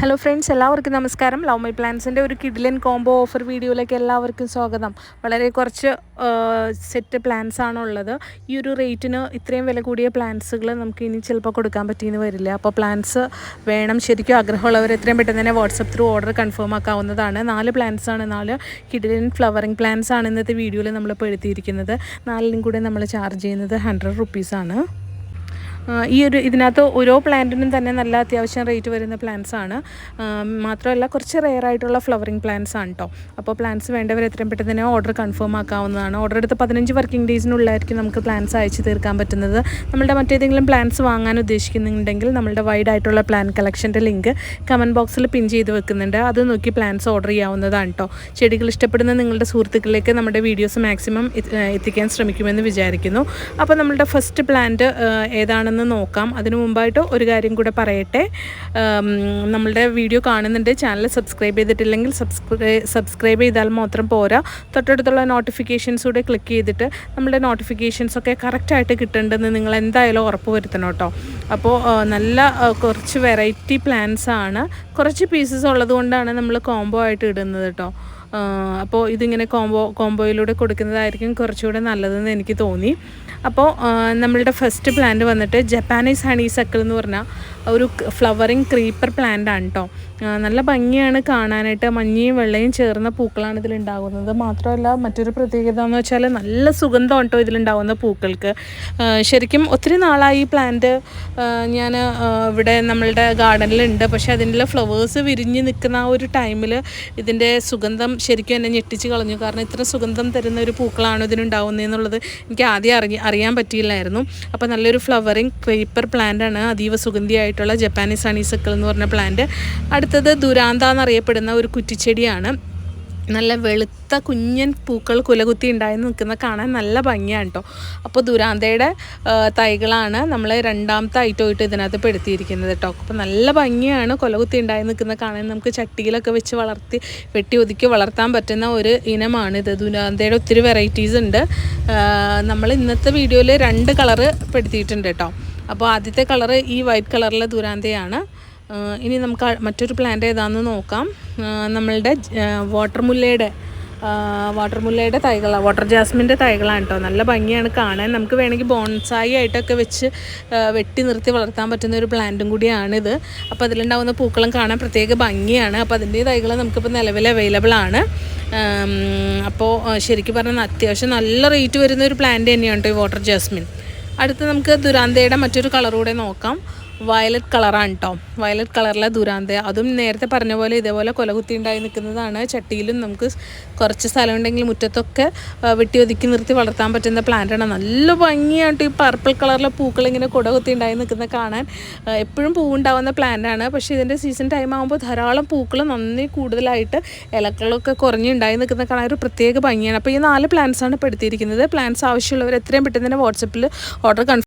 Hello friends എല്ലാവർക്കും നമസ്കാരം. Love my പ്ലാൻസിന്റെ ഒരു കിഡിലൻ കോംബോ ഓഫർ വീഡിയോയിലേക്ക് എല്ലാവർക്കും സ്വാഗതം. വളരെ കുറച്ച് സെറ്റ് പ്ലാൻസ് ആണുള്ളത് ഈ ഒരു റേറ്റിന് ഇത്രയും വില കൂടിയ പ്ലാൻസുകൾ നമുക്ക് ഇനി ചിലപ്പോൾ കൊടുക്കാൻ പറ്റിയെന്ന് വരില്ല. അപ്പോൾ പ്ലാൻസ് വേണം. ശരിക്കും ആഗ്രഹമുള്ളവർ എത്രയും പെട്ടെന്ന് തന്നെ വാട്സപ്പ് ത്രൂ ഓർഡർ കൺഫേം ആക്കാവുന്നതാണ്. നാല് പ്ലാൻസ് ആണ് നാല് കിഡിലൻ ഫ്ലവറിങ് പ്ലാൻസ് ആണ് ഇന്നത്തെ വീഡിയോയിൽ നമ്മൾ പെടുത്തിയിരിക്കുന്നത് നാലിനും കൂടെ നമ്മൾ ചാർജ് ചെയ്യുന്നത് ഹൺഡ്രഡ് റുപ്പീസാണ് ഈ ഒരു ഇതിനകത്ത് ഓരോ പ്ലാന്റിനും തന്നെ നല്ല അത്യാവശ്യം റേറ്റ് വരുന്ന പ്ലാന്റ്സ് ആണ്. മാത്രമല്ല കുറച്ച് റെയർ ആയിട്ടുള്ള ഫ്ലവറിങ് പ്ലാന്റ്സ് ആണ് കേട്ടോ അപ്പോൾ പ്ലാന്റ്സ് വേണ്ടവർ എത്രയും പെട്ടെന്ന് തന്നെ ഓർഡർ കൺഫേം ആക്കാവുന്നതാണ്. ഓർഡർ എടുത്ത് പതിനഞ്ച് വർക്കിംഗ് ഡേയ്സിനുള്ളിലായിരിക്കും നമുക്ക് പ്ലാന്റ്സ് അയച്ചു തീർക്കാൻ പറ്റുന്നത്. നമ്മളുടെ മറ്റേതെങ്കിലും പ്ലാന്റ്സ് വാങ്ങാൻ ഉദ്ദേശിക്കുന്നുണ്ടെങ്കിൽ നമ്മളുടെ വൈഡ് ആയിട്ടുള്ള പ്ലാൻ കളക്ഷന്റെ ലിങ്ക് കമന്റ് ബോക്സിൽ പിൻ ചെയ്ത് വെക്കുന്നുണ്ട്. അത് നോക്കി പ്ലാന്റ്സ് ഓർഡർ ചെയ്യാവുന്നതാണ് കേട്ടോ ചെടികൾ ഇഷ്ടപ്പെടുന്ന നിങ്ങളുടെ സുഹൃത്തുക്കളിലേക്ക് നമ്മുടെ വീഡിയോസ് മാക്സിമം എത്തിക്കാൻ ശ്രമിക്കുമെന്ന് വിചാരിക്കുന്നു. അപ്പോൾ നമ്മളുടെ ഫസ്റ്റ് പ്ലാന്റ് ഏതാണെന്ന് ഒന്ന് നോക്കാം. അതിനു മുമ്പായിട്ട് ഒരു കാര്യം കൂടെ പറയട്ടെ. നമ്മളുടെ വീഡിയോ കാണുന്നുണ്ട്. ചാനൽ സബ്സ്ക്രൈബ് ചെയ്തിട്ടില്ലെങ്കിൽ സബ്സ്ക്രൈബ് സബ്സ്ക്രൈബ് ചെയ്താൽ മാത്രം പോരാ. തൊട്ടടുത്തുള്ള നോട്ടിഫിക്കേഷൻസ് കൂടെ ക്ലിക്ക് ചെയ്തിട്ട് നമ്മുടെ നോട്ടിഫിക്കേഷൻസ് ഒക്കെ കറക്റ്റായിട്ട് കിട്ടേണ്ടെന്ന് നിങ്ങൾ എന്തായാലും ഉറപ്പ് വരുത്തണം കേട്ടോ അപ്പോൾ നല്ല കുറച്ച് വെറൈറ്റി പ്ലാൻസ് ആണ്. കുറച്ച് പീസസ് ഉള്ളത് കൊണ്ടാണ് നമ്മൾ കോംബോ ആയിട്ട് ഇടുന്നത് കേട്ടോ അപ്പോൾ ഇതിങ്ങനെ കോംബോ കോംബോയിലൂടെ കൊടുക്കുന്നതായിരിക്കും കുറച്ചുകൂടെ നല്ലതെന്ന് എനിക്ക് തോന്നി. അപ്പോൾ നമ്മളുടെ ഫസ്റ്റ് പ്ലാന്റ് വന്നിട്ട് ജപ്പാനീസ് ഹണി സക്കിൾ എന്ന് പറഞ്ഞാൽ ഒരു ഫ്ലവറിങ് ക്രീപ്പർ പ്ലാന്റ് ആണ് കേട്ടോ നല്ല ഭംഗിയാണ് കാണാനായിട്ട്. മഞ്ഞയും വെള്ളയും ചേർന്ന പൂക്കളാണ് ഇതിലുണ്ടാകുന്നത്. മാത്രമല്ല മറ്റൊരു പ്രത്യേകത എന്ന് വെച്ചാൽ നല്ല സുഗന്ധം കേട്ടോ ഇതിലുണ്ടാകുന്ന പൂക്കൾക്ക്. ശരിക്കും ഒത്തിരി നാളായി ഈ പ്ലാന്റ് ഞാൻ ഇവിടെ നമ്മളുടെ ഗാർഡനിലുണ്ട് പക്ഷേ അതിന്റെ ഫ്ലവേഴ്സ് വിരിഞ്ഞ് നിൽക്കുന്ന ആ ഒരു ടൈമിൽ ഇതിന്റെ സുഗന്ധം ശരിക്കും എന്നെ ഞെട്ടിച്ച് കളഞ്ഞു. കാരണം ഇത്ര സുഗന്ധം തരുന്ന ഒരു പൂക്കളാണ് ഇതിനുണ്ടാവുന്നതെന്നുള്ളത് എനിക്ക് ആദ്യം അറിഞ്ഞ് അറിയാൻ പറ്റിയില്ലായിരുന്നു. അപ്പോൾ നല്ലൊരു ഫ്ലവറിങ് ക്രീപ്പർ പ്ലാന്റ് ആണ്. അതീവ സുഗന്ധിയായിട്ടുള്ള ജപ്പാനീസ് ഹണീസക്കിൾ എന്ന് പറഞ്ഞ പ്ലാന്റ് അടുത്തത് ദുരാന്ത എന്നറിയപ്പെടുന്ന ഒരു കുറ്റിച്ചെടിയാണ്. നല്ല വെളുത്ത കുഞ്ഞൻ പൂക്കൾ കുലകുത്തി ഉണ്ടായി നിൽക്കുന്ന കാണാൻ നല്ല ഭംഗിയാണ് കേട്ടോ അപ്പോൾ ദുരാന്തയുടെ തൈകളാണ് നമ്മൾ രണ്ടാമത്തെ ഐറ്റമായിട്ട് ഇതിനകത്ത് പെടുത്തിയിരിക്കുന്നത് കേട്ടോ അപ്പോൾ നല്ല ഭംഗിയാണ് കുലകുത്തി ഉണ്ടായി നിൽക്കുന്ന കാണാൻ. നമുക്ക് ചട്ടിയിലൊക്കെ വെച്ച് വളർത്തി വെട്ടി ഒതുക്കി വളർത്താൻ പറ്റുന്ന ഒരു ഇനമാണിത് ദുരാന്തയുടെ ഒത്തിരി വെറൈറ്റീസ് ഉണ്ട്. നമ്മൾ ഇന്നത്തെ വീഡിയോയിൽ രണ്ട് കളറ് പെടുത്തിയിട്ടുണ്ട് കേട്ടോ അപ്പോൾ ആദ്യത്തെ കളർ ഈ വൈറ്റ് കളറിലെ ദുരാന്തയാണ്. ഇനി നമുക്ക് മറ്റൊരു പ്ലാന്റ് ഏതാണെന്ന് നോക്കാം. നമ്മളുടെ വാട്ടർ മുല്ലയുടെ വാട്ടർ മുല്ലയുടെ തൈകളാണ് വാട്ടർ ജാസ്മിന്റെ തൈകളാണ് കേട്ടോ നല്ല ഭംഗിയാണ് കാണാൻ. നമുക്ക് വേണമെങ്കിൽ ബോൺസായി ആയിട്ടൊക്കെ വെച്ച് വെട്ടി നിർത്തി വളർത്താൻ പറ്റുന്ന ഒരു പ്ലാന്റും കൂടിയാണിത്. അപ്പോൾ അതിലുണ്ടാകുന്ന പൂക്കളും കാണാൻ പ്രത്യേക ഭംഗിയാണ്. അപ്പോൾ അതിന്റെ തൈകൾ നമുക്കിപ്പോൾ നിലവിൽ അവൈലബിൾ ആണ്. അപ്പോൾ ശരിക്കും പറഞ്ഞാൽ അത്യാവശ്യം നല്ല റേറ്റ് വരുന്ന ഒരു പ്ലാന്റ് തന്നെയാണ് കേട്ടോ ഈ വാട്ടർ ജാസ്മിൻ അടുത്ത് നമുക്ക് ദുരാന്തയുടെ മറ്റൊരു കളറൂടെ നോക്കാം. വയലറ്റ് കളറാണ് കേട്ടോ വയലറ്റ് കളറിലെ ദുരാന്ത. അതും നേരത്തെ പറഞ്ഞ പോലെ ഇതേപോലെ കൊലകുത്തി ഉണ്ടായി നിൽക്കുന്നതാണ്. ചട്ടിയിലും നമുക്ക് കുറച്ച് സ്ഥലം ഉണ്ടെങ്കിൽ മുറ്റത്തൊക്കെ വെട്ടി ഒതുക്കി നിർത്തി വളർത്താൻ പറ്റുന്ന പ്ലാന്റാണ് നല്ല ഭംഗിയായിട്ട് ഈ പർപ്പിൾ കളറിലെ പൂക്കൾ ഇങ്ങനെ കുടകുത്തി ഉണ്ടായി നിൽക്കുന്ന കാണാൻ എപ്പോഴും പൂവുണ്ടാവുന്ന പ്ലാന്റാണ് പക്ഷേ ഇതിന്റെ സീസൺ ടൈം ആകുമ്പോൾ ധാരാളം പൂക്കൾ നന്ദി കൂടുതലായിട്ട് ഇലക്കളൊക്കെ കുറഞ്ഞുണ്ടായി നിൽക്കുന്ന കാണാൻ ഒരു പ്രത്യേക ഭംഗിയാണ്. അപ്പോൾ ഈ നാല് പ്ലാന്റ്സാണ് പെടുത്തിയിരിക്കുന്നത് പ്ലാന്റ്സ് ആവശ്യമുള്ളവർ എത്രയും പെട്ടെന്ന് തന്നെ വാട്സപ്പിൽ ഓർഡർ കൺഫേം